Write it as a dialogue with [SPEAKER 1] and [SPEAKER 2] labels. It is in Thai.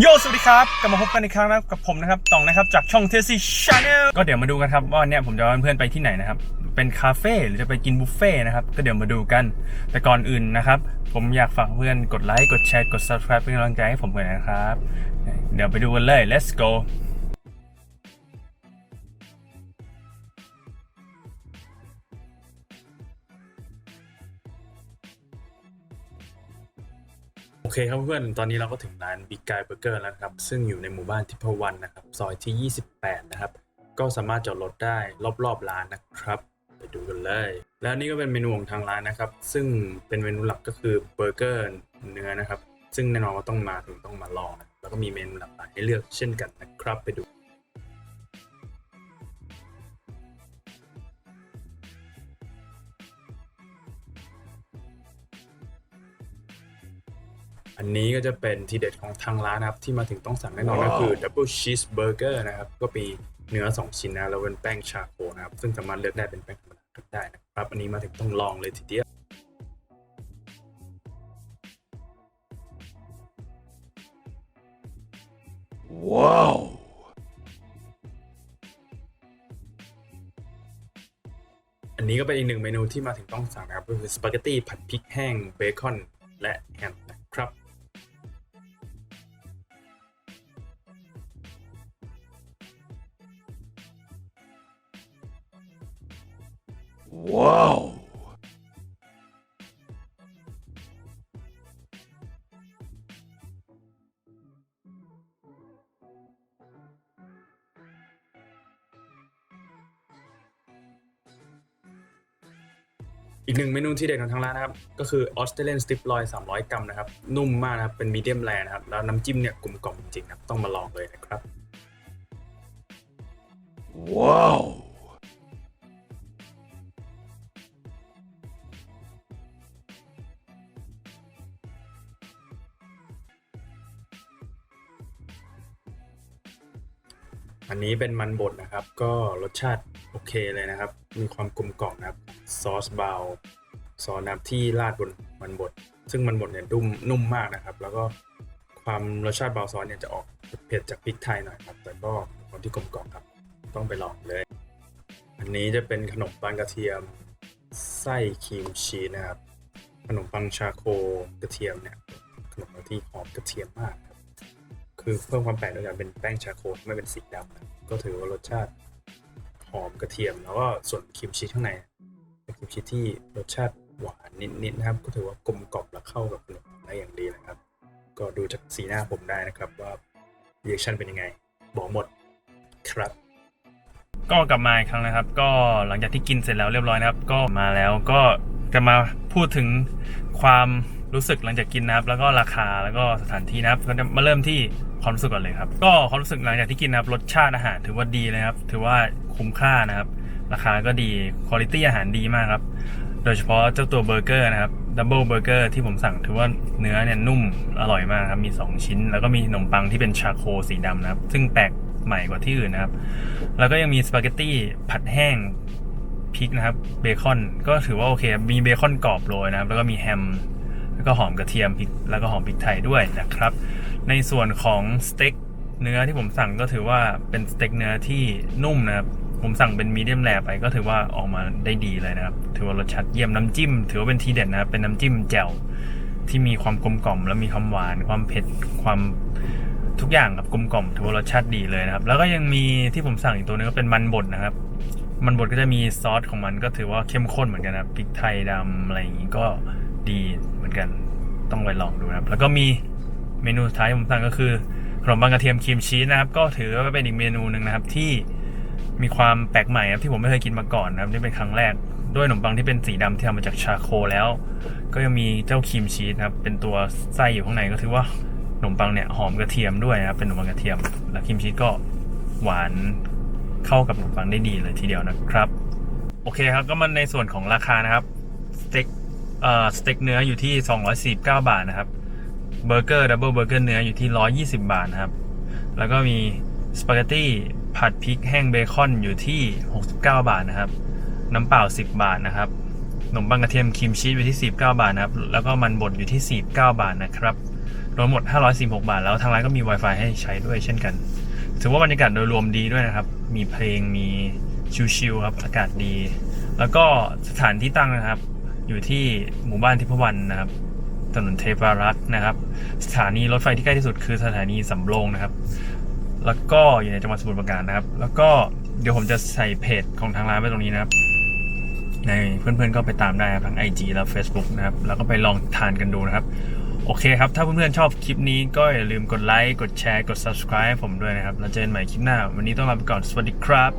[SPEAKER 1] โยสวัสดีครับ กลับมาพบกันอีกครั้งนะกับผมนะครับต่องนะครับจากช่องเทซี่ชาแนลก็เดี๋ยวมาดูกันครับว่าเนี่ยผมจะพาเพื่อนไปที่ไหนนะครับ เป็นคาเฟ่หรือจะไปกินบุฟเฟ่ต์นะครับ ก็เดี๋ยวมาดูกัน แต่ก่อนอื่นนะครับ ผมอยากฝากเพื่อนกดไลค์ กดแชร์ กด subscribe เป็นกำลังใจให้ผมกันนะครับ เดี๋ยวไปดูกันเลย let's go โอเคครับเพื่อนตอนนี้เราก็ถึงร้านบิ๊กไก่เบอร์เกอร์แล้วครับ ซึ่งอยู่ในหมู่บ้านทิพวันนะครับ ซอยที่ 28 นะครับ ก็สามารถจอดรถได้รอบๆร้านนะครับ ไปดูกันเลย แล้วนี่ก็เป็นเมนูของทางร้านนะครับ ซึ่งเป็นเมนูหลักก็คือเบอร์เกอร์เนื้อนะครับ ซึ่งแน่นอนว่าต้องมาถึงต้องมาลองนะแล้วก็มีเมนูหลากหลายให้เลือกเช่นกันนะครับ ไปดู อันนี้ก็จะเป็นทีเด็ดของทางร้านนะครับ ที่มาถึงต้องสั่งแน่นอนก็คือ Double Cheeseburger นะครับ ก็มีเนื้อ 2 ชิ้นนะแล้วเป็นแป้งชาโคนะครับ ซึ่งสามารถเลือกได้เป็นแป้งธรรมดาก็ได้นะครับ อันนี้มาถึงต้องลองเลยทีเดียวอันนี้ก็เป็นอีกหนึ่งเมนูที่มาถึงต้องสั่งนะครับ ก็คือสปาเกตตี้ผัดพริกแห้งเบคอนและแฮมนะครับ อีกหนึ่งเมนูที่เด็ดของทางร้านนะครับ ก็คือออสเตรเลียนสติปลอย 300 กรัมนะครับ นุ่มมากนะครับ เป็นมีเดียมแรนะครับ แล้วน้ำจิ้มเนี่ยกลมกล่อมจริงๆนะครับต้องมาลองเลยนะครับ อันนี้เป็นมันบดนะครับ ก็รสชาติโอเคเลยนะครับ มีความกลมกล่อมนะครับซอสเบาซอสน้ำที่ราดบนมันบด ซึ่งมันบดเนี่ยนุ่มนุ่มมากนะครับ แล้วก็ความรสชาติเบาซอสเนี่ยจะออกเผ็ดจากพริกไทยหน่อยครับแต่ก็เป็นความที่กลมกล่อมครับ ต้องไปลองเลย อันนี้จะเป็นขนมปังกระเทียมไส้ครีมชีสนะครับ ขนมปังชาโคกระเทียมเนี่ยขนมที่หอมกระเทียมมากครับ คือเพิ่มความแปลกด้วยกันเป็นแป้งชาโคไม่เป็นสีดำก็ถือว่ารสชาติหอมกระเทียมแล้วก็ส่วนครีมชีสข้างในเป็นครีมชีสที่รสชาติหวานนิดๆนะครับ ก็ถือว่ากลมกล่อมและเข้ากับขนมได้อย่างดีนะครับ ก็ดูจากสีหน้าผมได้นะครับว่าเรีแอคชั่นเป็นยังไง บอกหมดครับก็กลับมาอีกครั้งนะครับ ก็หลังจากที่กินเสร็จแล้วเรียบร้อยนะครับ ก็มาแล้วก็จะมาพูดถึงความ รู้สึกหลังจากกินนะครับ แล้วก็ราคาแล้วก็สถานที่นะครับก็จะมาเริ่มที่ความรู้สึกก่อนเลยครับ ก็ความรู้สึกหลังจากที่กินนะครับรสชาติอาหารถือว่าดีเลยครับ ถือว่าคุ้มค่านะครับ ราคาก็ดีคุณภาพอาหารดีมากครับ โดยเฉพาะเจ้าตัวเบอร์เกอร์นะครับดับเบิลเบอร์เกอร์ที่ผมสั่งถือว่าเนื้อเนี่ยนุ่มอร่อยมากครับ มี 2 ชิ้น แล้วก็มีขนมปังที่เป็นชาโคสีดำนะครับ ซึ่งแปลกใหม่กว่าที่อื่นนะครับ แล้วก็ยังมีสปาเกตตี้ผัดแห้งพริกนะครับเบคอนก็ถือว่าโอเค มีเบคอนกรอบโรยนะครับ แล้วก็มีแฮม แล้วก็หอมกระเทียมพริกแล้วก็หอมพริกไทยด้วยนะครับ ในส่วนของสเต็กเนื้อที่ผมสั่งก็ถือว่าเป็นสเต็กเนื้อที่นุ่มนะครับผมสั่งเป็นมีเดียมแรไปก็ถือว่าออกมาได้ดีเลยนะครับ ถือว่ารสชาติเยี่ยมน้ำจิ้ม ถือว่าเป็นทีเด็ดนะครับเป็นน้ำจิ้มแจ่วที่มีความกลมกล่อม และมีความหวาน ความเผ็ดความทุกอย่างครับกลมกล่อมถือว่ารสชาติดีเลยนะครับ แล้วก็ยังมีที่ผมสั่งอีกตัวนึงก็เป็นมันบดนะครับ มันบดก็จะมีซอสของมันก็ถือว่าเข้มข้นเหมือนกันนะพริกไทยดำอะไรอย่างนี้ก็ ดีเหมือนกันต้องไปลองดูนะครับแล้วก็มีเมนูสุดท้ายผมสั่งก็คือขนมปังกระเทียมครีมชีสนะครับ ก็ถือว่าเป็นอีกเมนูหนึ่งนะครับ ที่มีความแปลกใหม่ครับที่ผมไม่เคยกินมาก่อนนะครับนี่เป็นครั้งแรกด้วยขนมปังที่เป็นสีดำที่ทำมาจากชาโคแล้ว ก็ยังมีเจ้าครีมชีสนะครับ เป็นตัวไส้อยู่ข้างในก็ถือว่าขนมปังเนี่ยหอมกระเทียมด้วยนะครับเป็นขนมปังกระเทียม แล้วครีมชีสก็หวานเข้ากับขนมปังได้ดีเลยทีเดียวนะครับ โอเคครับก็มันในส่วนของราคานะครับสเต็ก สเต็กเนื้ออยู่ที่ 249 บาทนะครับเบอร์เกอร์ดับเบิลเบอร์เกอร์เนื้ออยู่ที่ 120 บาทนะครับ แล้วก็มีสปาเกตตี้ผัดพริกแห้งเบคอนอยู่ที่ 69 บาทนะครับ น้ำเปล่า 10 บาทนะครับขนมปังกระเทียมครีมชีสอยู่ที่ 49 บาทนะครับ แล้วก็มันบดอยู่ที่ 49 บาทนะครับรวมหมด 546 บาท แล้วทางร้านก็มี Wi-Fi ให้ใช้ด้วยเช่นกัน ถือว่าบรรยากาศโดยรวมดีด้วยนะครับ มีเพลงมีชิลๆครับ อากาศดี แล้วก็สถานที่ตั้งนะครับ อยู่ที่หมู่บ้านทิพวรรณนะครับ ถนนเทพารักษ์นะครับ สถานีรถไฟที่ใกล้ที่สุดคือสถานีสำโรงนะครับ แล้วก็อยู่ในจังหวัดสมุทรปราการนะครับ แล้วก็เดี๋ยวผมจะใส่เพจของทางร้านไว้ตรงนี้นะครับ ในเพื่อนๆก็ไปตามได้ครับทั้ง IG แล้ว Facebook นะครับ แล้วก็ไปลองทานกันดูนะครับ โอเคครับ ถ้าเพื่อนๆชอบคลิปนี้ก็อย่าลืมกดไลค์ กดแชร์ กด subscribe ผมด้วยนะครับ แล้วเจอกันใหม่คลิปหน้า วันนี้ต้องลาไปก่อน สวัสดีครับ